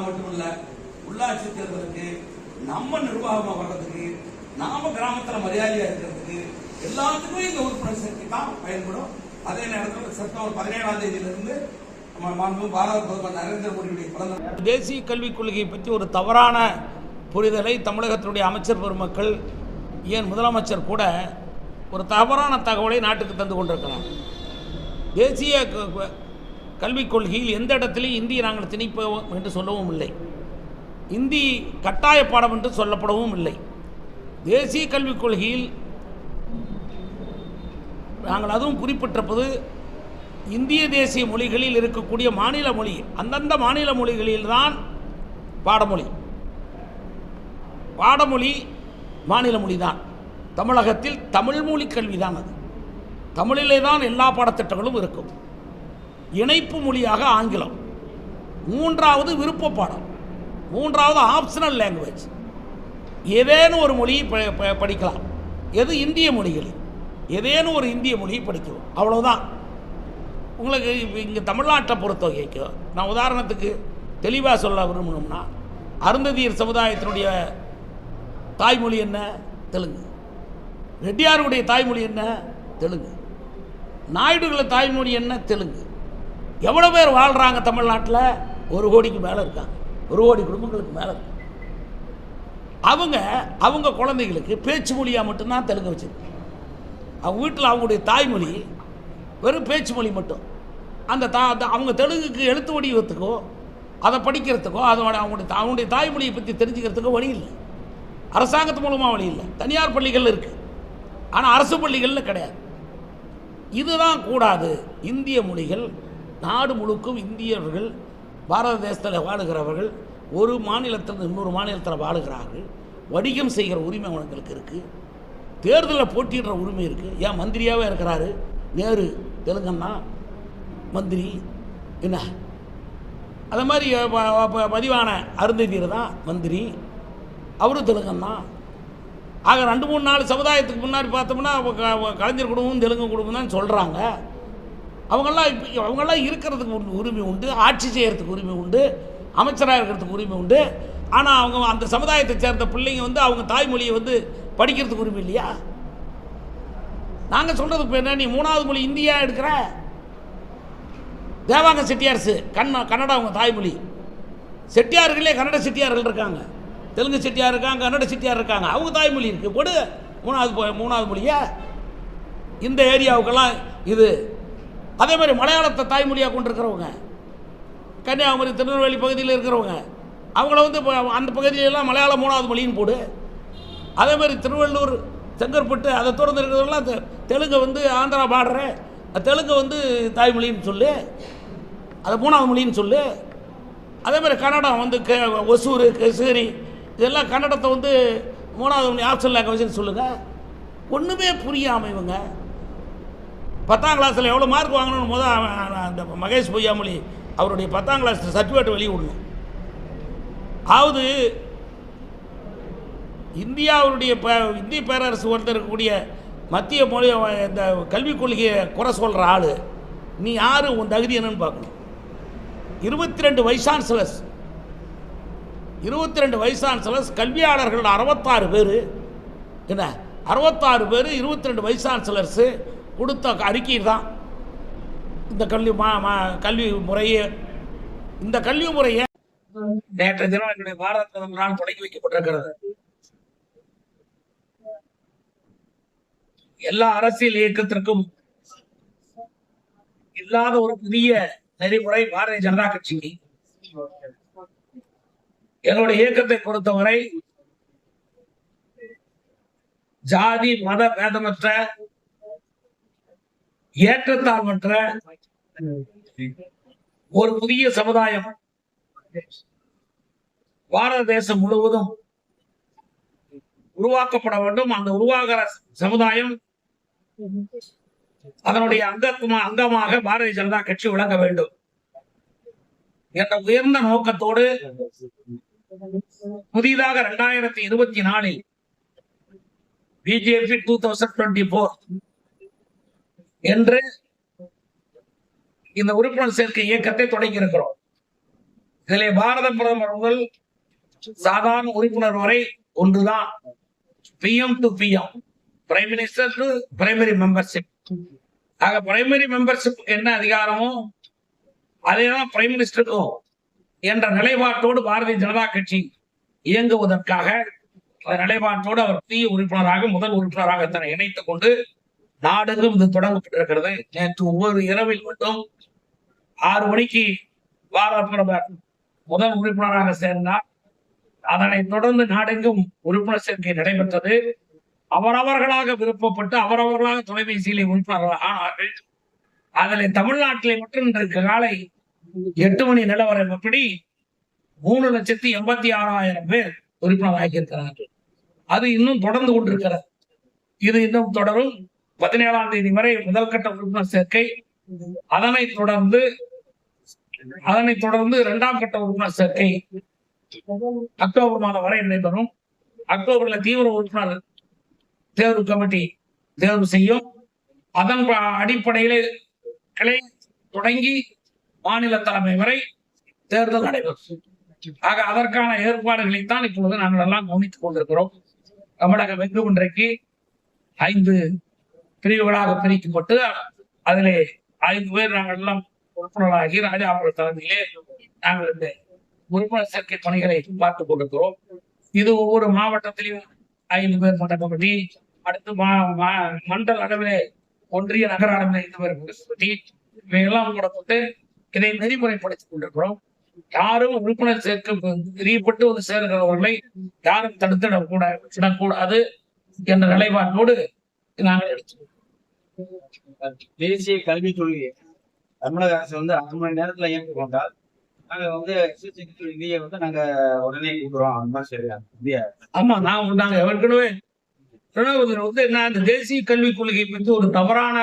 நாடாளுமன்ற மட்டுமல்ல உள்ளாட்சி தேர்தலுக்கு நம்ம நிர்வாகமா வர்றதுக்கு நாம கிராமத்துல மரியாதையா இருக்கிறதுக்கு எல்லாத்துக்குமே இந்த உறுப்பினர் சேர்க்கை தான் பயன்படும். அதே நேரத்தில் செப்டம்பர் பதினேழாம் தேதியிலிருந்து பாரத தேசிய கல்விக் கொள்கையை பற்றி ஒரு தவறான புரிதலை தமிழகத்தினுடைய அமைச்சர் பெருமக்கள் ஏன் முதலமைச்சர் கூட ஒரு தவறான தகவலை நாட்டுக்கு தந்து கொண்டிருக்கிறார். தேசிய கல்விக் கொள்கையில் எந்த இடத்துலையும் இந்தியை நாங்கள் திணிப்போம் என்று சொல்லவும் இல்லை. இந்தி கட்டாய பாடம் என்று சொல்லப்படவும் இல்லை. தேசிய கல்விக் கொள்கையில் நாங்கள் அதுவும் குறிப்பிட்டிருப்பது இந்திய தேசிய மொழிகளில் இருக்கக்கூடிய மாநில மொழி அந்தந்த மாநில மொழிகளில்தான் பாடமொழி. பாடமொழி மாநில மொழி தான் தமிழகத்தில் தமிழ் மொழி கல்வி தான் அது. தமிழிலே தான் எல்லா பாடத்திட்டங்களும் இருக்கும். இணைப்பு மொழியாக ஆங்கிலம். மூன்றாவது விருப்ப பாடம் மூன்றாவது ஆப்ஷனல் லாங்குவேஜ் ஏதேனும் ஒரு மொழியை ப- ப- படிக்கலாம். எது இந்திய மொழிகளில் ஏதேனும் ஒரு இந்திய மொழியை படிக்கலாம். அவ்வளோதான் உங்களுக்கு இங்கே தமிழ்நாட்டை பொறுத்த வரைக்கும் நான் உதாரணத்துக்கு தெளிவாக சொல்ல விரும்பணும்னா அருந்ததியர் சமுதாயத்தினுடைய தாய்மொழி என்ன? தெலுங்கு. ரெட்டியாருடைய தாய்மொழி என்ன? தெலுங்கு. நாயுடுகள தாய்மொழி என்ன? தெலுங்கு. எவ்வளோ பேர் வாழ்கிறாங்க தமிழ்நாட்டில்? ஒரு கோடிக்கு மேலே இருக்காங்க. ஒரு கோடி குடும்பங்களுக்கு மேலே இருக்காங்க அவங்க அவங்க குழந்தைகளுக்கு பேச்சு மொழியாக மட்டும்தான் தெலுங்கு வச்சுருக்கு. அவங்க வீட்டில் அவங்களுடைய தாய்மொழி வெறும் பேச்சு மொழி மட்டும். அந்த தா அந்த- அவங்க தெலுங்குக்கு எழுத்து வடிவத்துக்கோ அதை படிக்கிறதுக்கோ அதோட அவங்களுடைய அவனுடைய அவங்களுடைய தாய்மொழியை பற்றி தெரிஞ்சுக்கிறதுக்கோ வழி இல்லை. அரசாங்கத்து மூலமாக வழி இல்லை. தனியார் பள்ளிகளில் இருக்குது ஆனால் அரசு பள்ளிகளில் கிடையாது. இதுதான் கூடாது இந்திய மொழிகள் நாடு முழுக்கும் இந்தியர்கள் பாரத தேசத்தில் வாழுகிறவர்கள் ஒரு மாநிலத்தில் இன்னொரு மாநிலத்தில் வாழுகிறார்கள். வணிகம் செய்கிற உரிமை அவங்களுக்கு இருக்குது தேர்தலில் போட்டியிடுற உரிமை இருக்குது ஏன் மந்திரியாகவே இருக்கிறாரு? நேரு தெலுங்கண்ணா மந்திரி என்ன? அதை மாதிரி பதிவான அருந்ததியர் தான் மந்திரி. அவரும் தெலுங்கண்ணா. ஆக ரெண்டு மூணு நாலு சமுதாயத்துக்கு முன்னாடி பார்த்தோம்னா கலைஞர் குடும்பம் தெலுங்கு குடும்பம் தான் சொல்கிறாங்க அவங்கெல்லாம் இப்போ அவங்கெல்லாம் இருக்கிறதுக்கு உண்டு உரிமை உண்டு ஆட்சி செய்கிறதுக்கு உரிமை உண்டு அமைச்சராக இருக்கிறதுக்கு உரிமை உண்டு. ஆனால் அவங்க அந்த சமுதாயத்தை சேர்ந்த பிள்ளைங்க வந்து அவங்க தாய்மொழியை வந்து படிக்கிறதுக்கு உரிமை இல்லையா? நாங்கள் சொல்கிறது இப்போ என்ன நீ மூணாவது மொழி இந்தியா எடுக்கிற? தேவாங்க செட்டியார்ஸு கண்ண கன்னடா அவங்க தாய்மொழி. செட்டியார்களே கன்னட செட்டியார்கள் இருக்காங்க. தெலுங்கு செட்டியார் இருக்காங்க கன்னட செட்டியார் இருக்காங்க. அவங்க தாய்மொழி இருக்குது போடு. மூணாவது மூணாவது மொழியா? இந்த ஏரியாவுக்கெல்லாம் இது அதே மாதிரி மலையாளத்தை தாய்மொழியாக கொண்டிருக்கிறவங்க. கன்னியாகுமரி திருநெல்வேலி பகுதியில் இருக்கிறவங்க. அவங்கள வந்து இப்போ அந்த பகுதியிலெல்லாம் மலையாளம் மூணாவது மொழின்னு போடு. அதே மாதிரி திருவள்ளூர் செங்கற்பட்டு அதை தொடர்ந்து இருக்கிறவங்களாம் தெ- தெலுங்கு வந்து ஆந்திரா பாடுற தெலுங்கு வந்து தாய்மொழின்னு சொல்லு. அது மூணாவது மொழின்னு சொல்லு. அதே மாதிரி கன்னடம் வந்து க ஒசூர் கிருஷ்ணகிரி இதெல்லாம் கன்னடத்தை வந்து மூணாவது மொழி ஆப்ஷன் லாங்குவேஜ்னு சொல்லுங்கள் ஒன்றுமே புரியாமல் இவங்க பத்தாம் கிளாஸில் எவ்வளோ மார்க் வாங்கணும்னு போது அவன் அந்த மகேஷ் பொய்யாமொழி அவருடைய பத்தாம் கிளாஸ் சர்டிஃபிகேட் வெளியே விடணும் அதாவது இந்தியாவுடைய ப இந்திய பேரரசு ஒருத்தர் இருக்கக்கூடிய மத்திய மொழி இந்த கல்விக் கொள்கையை குறை சொல்கிற ஆள். நீ யார்? உன் தகுதி என்னன்னு பார்க்கணும். இருபத்தி ரெண்டு வைசான்சலர்ஸ் இருபத்தி ரெண்டு வைசான்சலர்ஸ் கல்வியாளர்கள் அறுபத்தாறு பேர். என்ன? அறுபத்தாறு பேர் இருபத்தி ரெண்டு வைசான்சலர்ஸு கொடுத்த அறிக்கை தான் இந்த கல்வி மா மா கல்வி முறையே இந்த கல்வி முறையை நேற்று தினம் என்னுடைய பாரத பிரதமரால் தொடங்கி வைக்கப்பட்டிருக்கிறது. எல்லா அரசியல் இயக்கத்திற்கும் இல்லாத ஒரு புதிய நெறிமுறை பாரதிய ஜனதா கட்சிக்கு. என்னுடைய இயக்கத்தை பொறுத்தவரை ஜாதி மத பேதமற்ற ஏற்றத்தாழ்வற்ற ஒரு புதிய சமுதாயம். பாரத தேசம் முழுவதும் உருவாக்கப்பட வேண்டும். அந்த உருவாகிற சமுதாயம் அதனுடைய அங்கத்துமா அங்கமாக பாரதிய ஜனதா கட்சி விளங்க வேண்டும் என்ற உயர்ந்த நோக்கத்தோடு புதிதாக இரண்டாயிரத்தி இருபத்தி நாலில் BJP two thousand twenty four என்று இந்த உறுப்பினர் சேர்க்கை இயக்கத்தை தொடங்கி இருக்கிறோம் இதிலே பாரத பிரதமர் முதல் சாதாரண உறுப்பினர் வரை ஒன்றுதான். PM to PM prime minister to primary membership ஆக பிரைமரி மெம்பர்ஷிப் என்ன அதிகாரமோ அதேதான் பிரைம் மினிஸ்டருக்கும் என்ற நிலைப்பாட்டோடு பாரதிய ஜனதா கட்சி இயங்குவதற்காக நிலைப்பாட்டோடு அவர் தீய உறுப்பினராக முதல் உறுப்பினராக தன்னை இணைத்துக் கொண்டு நாடெங்கும் இது தொடங்கப்பட்டிருக்கிறது. நேற்று ஒவ்வொரு இரவில் மட்டும் ஆறு மணிக்கு வார பிரபர் முதல் உறுப்பினராக சேர்ந்தார். அதனைத் தொடர்ந்து நாடெங்கும் உறுப்பினர் சேர்க்கை நடைபெற்றது. அவரவர்களாக விருப்பப்பட்டு அவரவர்களாக தொலைபேசியிலே உறுப்பினர்கள் ஆனார்கள். அதில் தமிழ்நாட்டிலே மட்டும் இன்றைக்கு காலை எட்டு மணி நிலவரப்படி மூணு லட்சத்தி எண்பத்தி ஆறாயிரம் பேர் உறுப்பினராக இருக்கிறார்கள் அது இன்னும் தொடர்ந்து கொண்டிருக்கிறது. இது இன்னும் தொடரும். பதினேழாம் தேதி வரை முதல் கட்ட உறுப்பினர் சேர்க்கை. அதனை தொடர்ந்து அதனை தொடர்ந்து இரண்டாம் கட்ட உறுப்பினர் சேர்க்கை அக்டோபர் மாதம் வரை நடைபெறும். அக்டோபர்ல தீவிர உறுப்பினர் தேர்வு கமிட்டி தேர்வு செய்யும். அதன் அடிப்படையிலே கிளை தொடங்கி மாநில தலைமை வரை தேர்தல் நடைபெறும். ஆக அதற்கான ஏற்பாடுகளைத்தான் இப்பொழுது நாங்கள் எல்லாம் கவனித்துக் கொண்டிருக்கிறோம். தமிழக எங்கும் ஒன்றைக்கு ஐந்து பிரிவுகளாக பிரிக்கப்பட்டு அதிலே ஐந்து பேர் நாங்கள் எல்லாம் உறுப்பினராகி ராஜாபுரம் தலைமையிலே நாங்கள் இந்த உறுப்பினர் சேர்க்கை பணிகளை பார்த்துக் கொண்டிருக்கிறோம். இது ஒவ்வொரு மாவட்டத்திலையும் ஐந்து பேர் கொண்ட கமிட்டி அடுத்து மா- மா- மண்டல அளவிலே ஒன்றிய நகர அளவிலே ஐந்து பேர் கொண்ட இவையெல்லாம் கூட போட்டு இதை நெறிமுறைப்படுத்திக் கொண்டிருக்கிறோம். யாரும் உறுப்பினர் சேர்க்க பிரியப்பட்டு வந்து சேர்கிறவர்களை யாரும் தடுத்திடக்கூட விடக்கூடாது என்ற நிலைப்பாட்டோடு தேசிய கல்விக் கொள்கையை தமிழக அரசு வந்து அரை மணி நேரத்துல ஏற்றுக்கொண்டால் நாங்க வந்து SSC நிதியை வந்து நாங்க உடனே கொடுக்குறோம் அந்த மாதிரி சரியா? இந்திய ஆமா நான் நாங்க ஏற்கனவே வந்து என்ன இந்த தேசிய கல்விக் கொள்கை பற்றி ஒரு தவறான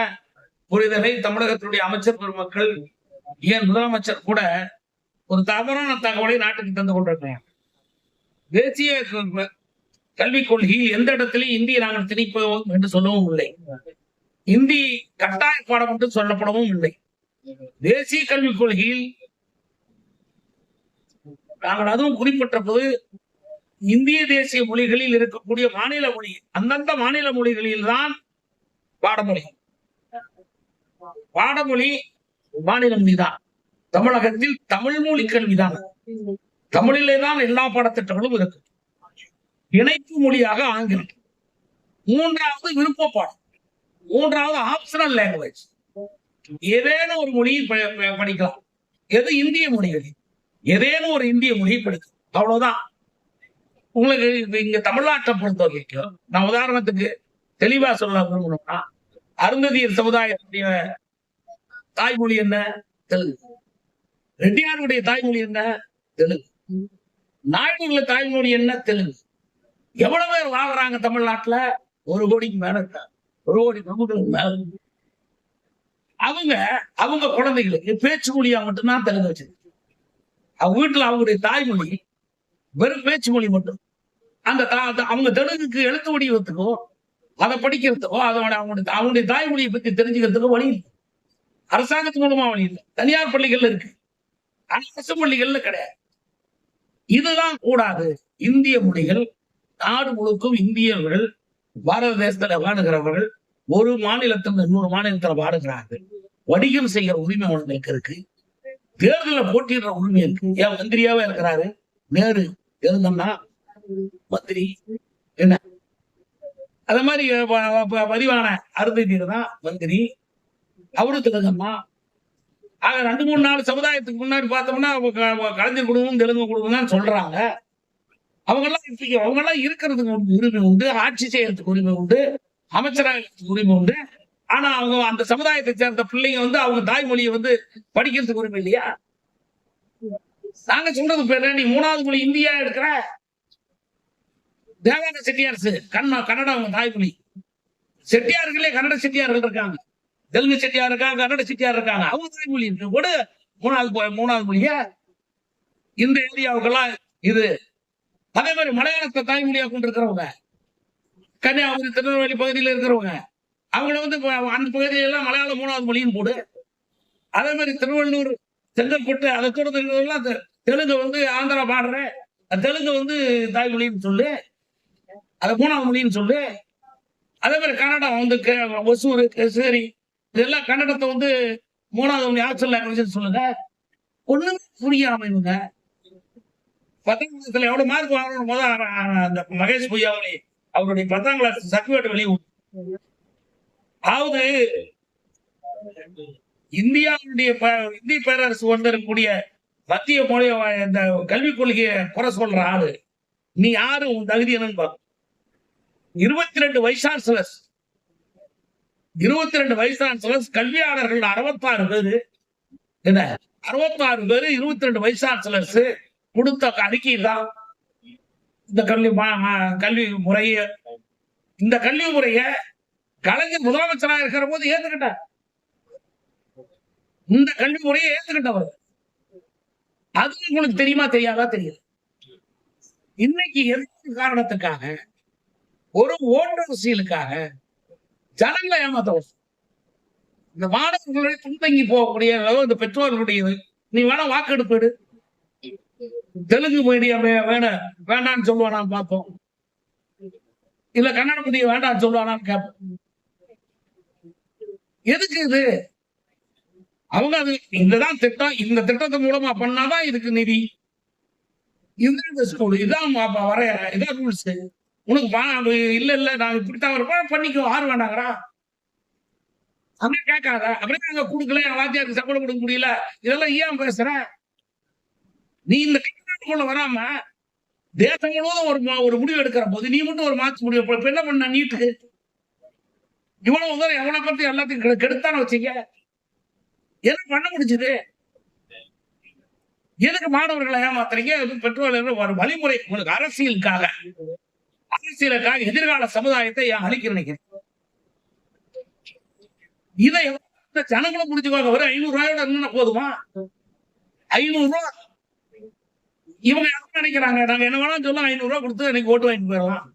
புரிதலை தமிழகத்தினுடைய அமைச்சர் பெருமக்கள் ஏன் முதலமைச்சர் கூட ஒரு தவறான தகவலை நாட்டுக்கு தந்து கொண்டிருக்கிறார் தேசிய கல்விக் கொள்கையில் எந்த இடத்திலையும் இந்தியை நாங்கள் திணிப்போம் என்று சொல்லவும் இல்லை. இந்தி கட்டாய பாடம் என்று சொல்லப்படவும் இல்லை. தேசிய கல்விக் கொள்கையில் நாங்கள் அதுவும் குறிப்பிட்ட போது இந்திய தேசிய மொழிகளில் இருக்கக்கூடிய மாநில மொழி அந்தந்த மாநில மொழிகளில் தான் பாடமொழி. பாடமொழி மாநில மொழி தான் தமிழகத்தில் தமிழ் மொழி கல்விதான். தமிழிலே தான் எல்லா பாடத்திட்டங்களும் இருக்கு. இணைப்பு மொழியாக ஆங்கிலம். மூன்றாவது விருப்ப பாடம் மூன்றாவது ஆப்ஷனல் லாங்குவேஜ் ஏதேனும் ஒரு மொழியை ப- ப- படிக்கலாம். எது இந்திய மொழிகளில்? ஏதேனும் ஒரு இந்திய மொழியை படிக்கலாம். அவ்வளவுதான். உங்களுக்கு இப்ப இங்க தமிழ்நாட்டை பொறுத்த வரைக்கும் நான் உதாரணத்துக்கு தெளிவா சொல்ல விரும்பணும்னா அருந்ததியர் சமுதாயத்துடைய தாய்மொழி என்ன? தெலுங்கு. ரெட்டியாருடைய தாய்மொழி என்ன? தெலுங்கு. நாயுடுல தாய்மொழி என்ன? தெலுங்கு. எவ்வளவு பேர் வாழ்றாங்க தமிழ்நாட்டுல? ஒரு கோடிக்கு மேல இருக்காங்க ஒரு கோடி குடும்பங்களுக்கு மேல அவங்க அவங்க குழந்தைகளுக்கு பேச்சு மொழியா மட்டும்தான் தெலுங்கு வச்சிருக்கு. அவங்க வீட்டுல அவங்களுடைய தாய்மொழி வெறும் பேச்சு மொழி மட்டும். அந்த அவங்க தெலுங்குக்கு எழுத்து வடிவத்துக்கோ அதை படிக்கிறதுக்கோ அதோட அவங்களுடைய அவங்களுடைய தாய்மொழியை பத்தி தெரிஞ்சுக்கிறதுக்கோ வழி இல்லை. அரசாங்கத்து மூலமா வழி இல்லை. தனியார் பள்ளிகள்ல இருக்கு. ஆனா அரசு பள்ளிகள்ல கிடையாது. இதுதான் கூடாது. இந்திய மொழிகள் நாடு முழுக்கும் இந்தியர்கள் பாரத தேசத்துல வாடுகிறவர்கள் ஒரு மாநிலத்தில் இன்னொரு மாநிலத்துல வாடுகிறார்கள். வணிகம் செய்கிற உரிமை அவங்களுக்கு இருக்கு? தேர்தலில் போட்டியிடுற உரிமை இருக்கு? ஏன் மந்திரியாவே இருக்கிறாரு? நேரு. இருந்தோம்னா மந்திரி. என்ன? அத மாதிரி பதிவான அருந்ததியர் தான் மந்திரி. அவரு தெலுங்கம்மா ஆக ரெண்டு மூணு நாலு சமுதாயத்துக்கு முன்னாடி பார்த்தோம்னா கலைஞர் குடும்பம் தெலுங்கு குடும்பம் தான் சொல்றாங்க. அவங்கெல்லாம் இப்படி அவங்கெல்லாம் இருக்கிறதுக்கு உரிமை உண்டு ஆட்சி செய்யறதுக்கு உரிமை உண்டு அமைச்சராகிறதுக்கு உரிமை உண்டு. ஆனா அவங்க அந்த சமுதாயத்தை சேர்ந்த பிள்ளைங்க வந்து அவங்க தாய்மொழியை வந்து படிக்கிறதுக்கு உரிமை இல்லையா? நாங்க சொல்றது பேரு நீ மூணாவது மொழி இந்தியா எடுக்கிற? தேவான செட்டியார்ஸ் கண்ணா கன்னடா அவங்க தாய்மொழி. செட்டியார்களே கன்னட செட்டியார்கள் இருக்காங்க. தெலுங்கு செட்டியார் இருக்காங்க கன்னட செட்டியார் இருக்காங்க. அவங்க தாய்மொழி கூட. மூணாவது மூணாவது மொழியா? இந்த ஏரியாவுக்கெல்லாம் இது அதே மாதிரி மலையாளத்தை தாய்மொழியாக கொண்டு இருக்கிறவங்க கன்னியாகுமரி திருநெல்வேலி பகுதியில் இருக்கிறவங்க. அவங்கள வந்து அந்த பகுதியெல்லாம் மலையாளம் மூணாவது மொழின்னு போடு. அதே மாதிரி திருவள்ளூர் செங்கல்பட்டு அதை தொடர்ந்து இருக்கிறவங்களாம் தெ- தெலுங்கு வந்து ஆந்திரா பாடுற தெலுங்கு வந்து தாய்மொழின்னு சொல்லு. அதை மூணாவது மொழின்னு சொல்லு. அதே மாதிரி கன்னடம் வந்து கே- ஒசூர் சரி இதெல்லாம் கன்னடத்தை வந்து மூணாவது மொழி ஆக்சல் லாங்குவேஜ் சொல்லுங்க. ஒண்ணுமே புரியாம இவங்க பத்தாம் கிளாஸ்ல எவ்வளவு மார்க் வாங்கணும் போது அந்த மகேஷ் பொய்யாவளி அவருடைய பத்தாம் கிளாஸ் சர்டிபிகேட் வெளியே அதாவது இந்தியாவுடைய இந்திய பேரரசு வந்திருக்கக்கூடிய மத்திய மொழி இந்த கல்விக் கொள்கையை குறை சொல்ற ஆளு. நீ யாரு? உன் தகுதி என்னன்னு இருபத்தி ரெண்டு வைஸ் சான்சலர்ஸ் இருபத்தி ரெண்டு வைஸ் சான்சலர்ஸ் கல்வியாளர்கள் அறுபத்தாறு பேரு. என்ன? அறுபத்தாறு பேரு இருபத்தி ரெண்டு வைஸ் சான்சலர்ஸ் கொடுத்த அறிக்கை தான் இந்த கல்வி கல்வி முறைய. இந்த கல்வி முறைய கலைஞர் முதலமைச்சராக இருக்கிற போது ஏத்துக்கிட்டார். இந்த கல்வி முறையை ஏத்துக்கிட்டவர். அது உங்களுக்கு தெரியுமா தெரியாதா? தெரியல இன்னைக்கு எந்த காரணத்துக்காக ஒரு ஓட்டு அரசியலுக்காக ஜனங்களை ஏமாத்த இந்த மாணவர்களுடைய பின்தங்கி போகக்கூடிய அளவு இந்த பெற்றோர்களுடைய நீ வேணா வாக்கெடுப்பு தெலுங்கு மீடியம் வேணும் வேண்டாம்னு சொல்லுவானான்னு பார்ப்போம். இல்ல கன்னட மீடியம் வேண்டாம்னு சொல்லுவானான்னு கேட்போம். எதுக்கு இது? அவங்க அது இதுதான் திட்டம் இந்த திட்டத்தின் மூலமா பண்ணாதான் இதுக்கு நிதி. இதுதான் இந்த ஸ்கூல் இதான் அப்ப வரையற இதான் ரூல்ஸ் உனக்கு பா இல்ல இல்ல நான் இப்படித்தான் வரப்போ பண்ணிக்கோ ஆறு வேண்டாங்கிறா அப்படியே கேட்காத. அப்படியே நாங்க கொடுக்கல என் வாத்தியாருக்கு சம்பளம் கொடுக்க முடியல. இதெல்லாம் ஏன் பேசுறேன் நீ இந்த கட்டுப்பாட்டுக்குள்ள வராம தேசம் முழுவதும் ஒரு ஒரு முடிவு எடுக்கிற போது நீ மட்டும் ஒரு மாற்று முடிவு இப்ப என்ன பண்ண நீட்டுக்கு? இவ்வளவு தூரம் எவ்வளவு பத்தி எல்லாத்தையும் கெடுத்தான கெடுத்தானு வச்சீங்க என்ன பண்ண முடிஞ்சது? எதுக்கு மாணவர்களை ஏமாத்துறீங்க? பெற்றோர்கள் ஒரு வழிமுறை உங்களுக்கு அரசியலுக்காக அரசியலுக்காக எதிர்கால சமுதாயத்தை ஏன் அழிக்க நினைக்கிறேன் இதை ஜனங்களும் புரிஞ்சுக்குவாங்க. ஒரு ஐநூறு ரூபாயோட இருந்தா போதுமா? ஐநூறு ரூபா இவங்க என்ன நினைக்கிறாங்க? நாங்க என்ன வேணாலும் சொல்லலாம் ஐநூறு ரூபா கொடுத்து எனக்கு ஓட்டு வாங்கிட்டு போயிடலாம்.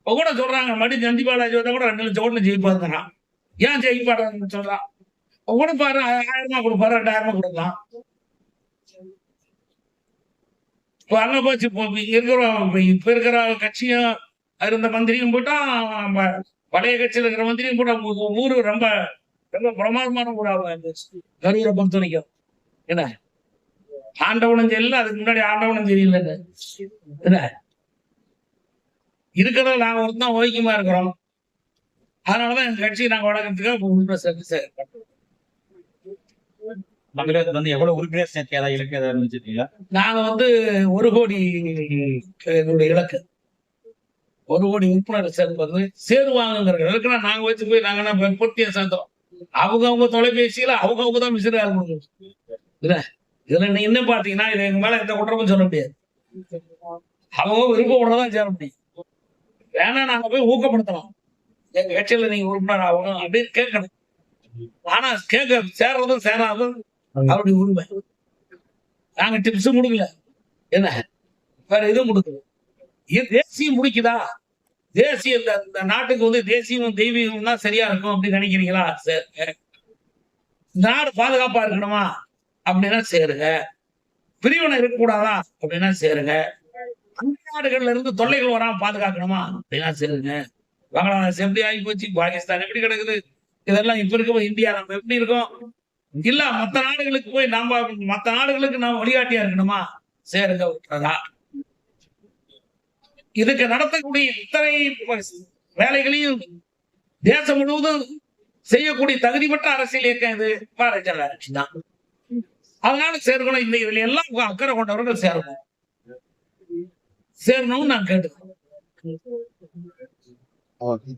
இப்போ கூட சொல்றாங்க மறுபடியும் நந்தி பாலாஜி வந்தா கூட ரெண்டு லட்சம் ஓட்டு ஜெயிப்பாருங்கிறான் ஏன் ஜெயிப்பாடுன்னு சொல்றான். இப்போ கூட பாரு ஆயிரம் ரூபாய் கொடுப்பாரு ரெண்டாயிரம் ரூபாய் கொடுக்கலாம். இப்போ அங்க போச்சு இப்போ இருக்கிற இப்ப இருக்கிற கட்சியும் இருந்த மந்திரியும் போட்டா பழைய கட்சியில இருக்கிற மந்திரியும் போட்டா ஊரு ரொம்ப ரொம்ப பிரமாதமான ஊராக இருந்துச்சு. கரூரை பொறுத்த வரைக்கும் என்ன? ஆண்டவனும் தெரியல அதுக்கு முன்னாடி ஆண்டவனும் தெரியல என்ன? இருக்கிறத நாங்க ஒருத்தன் ஓய்க்குமா இருக்கிறோம். அதனாலதான் எங்க கட்சி நாங்க சேர்த்து சேர்க்கிறோம். தமிழகத்துல வந்து எவ்வளவு உறுப்பினர் சேர்க்கை ஏதாவது இலக்கு ஏதாவது இருந்துச்சுங்களா நாங்க வந்து ஒரு கோடி என்னுடைய இலக்கு. ஒரு கோடி உறுப்பினர் சேர்ப்பது சேருவாங்கங்கிற இலக்குனா நாங்க வச்சு போய் நாங்க என்ன பொட்டியை சேர்ந்தோம் அவங்க அவங்க தொலைபேசியில அவங்க அவங்க தான் கொடுக்கணும். இல்ல இதுல நீ என்ன பாத்தீங்கன்னா இது எங்க மேல எந்த குற்றமும் சொல்ல முடியாது. அவங்க விருப்பப்படதான் சேர முடியும். வேணா நாங்க போய் ஊக்கப்படுத்தலாம். எங்க கட்சியில நீங்க உறுப்பினர் ஆகணும் அப்படின்னு கேட்கணும். ஆனா கேட்க சேர்றதும் சேராதும் அவருடைய உரிமை. நாங்க டிப்ஸ் கொடுக்கல என்ன? வேற எதுவும் கொடுக்கல தேசியம் முடிக்குதா? தேசிய இந்த இந்த நாட்டுக்கு வந்து தேசியம் தெய்வீகம் தான் சரியா இருக்கும் அப்படின்னு நினைக்கிறீங்களா? சரி நாடு பாதுகாப்பா இருக்கணுமா? அப்படின்னா சேருங்க. பிரிவினை இருக்கக்கூடாதா? அப்படின்னா சேருங்க. நாடுகள்ல இருந்து தொல்லைகள் வராம பாதுகாக்கணுமா? அப்படின்னா சேருங்க. பங்களாதேஷ் எப்படி ஆகி போச்சு? பாகிஸ்தான் எப்படி கிடக்குது? இதெல்லாம் இப்ப இருக்க இந்தியா நம்ம எப்படி இருக்கோம்? இல்ல மத்த நாடுகளுக்கு போய் நாம மத்த நாடுகளுக்கு நாம வழிகாட்டியா இருக்கணுமா? சேருங்க விட்டுறதா இதுக்கு நடத்தக்கூடிய இத்தனை வேலைகளையும் தேசம் முழுவதும் செய்யக்கூடிய தகுதி பெற்ற அரசியல் இயக்கம் இது. பாரதிய ஜனதா கட்சி தான். அதனால சேர்க்கணும் இந்த இதுல எல்லாம் அக்கறை கொண்டவர்கள் சேரணும். சேரணும்னு நான் கேட்டுக்கிறேன். ஓகே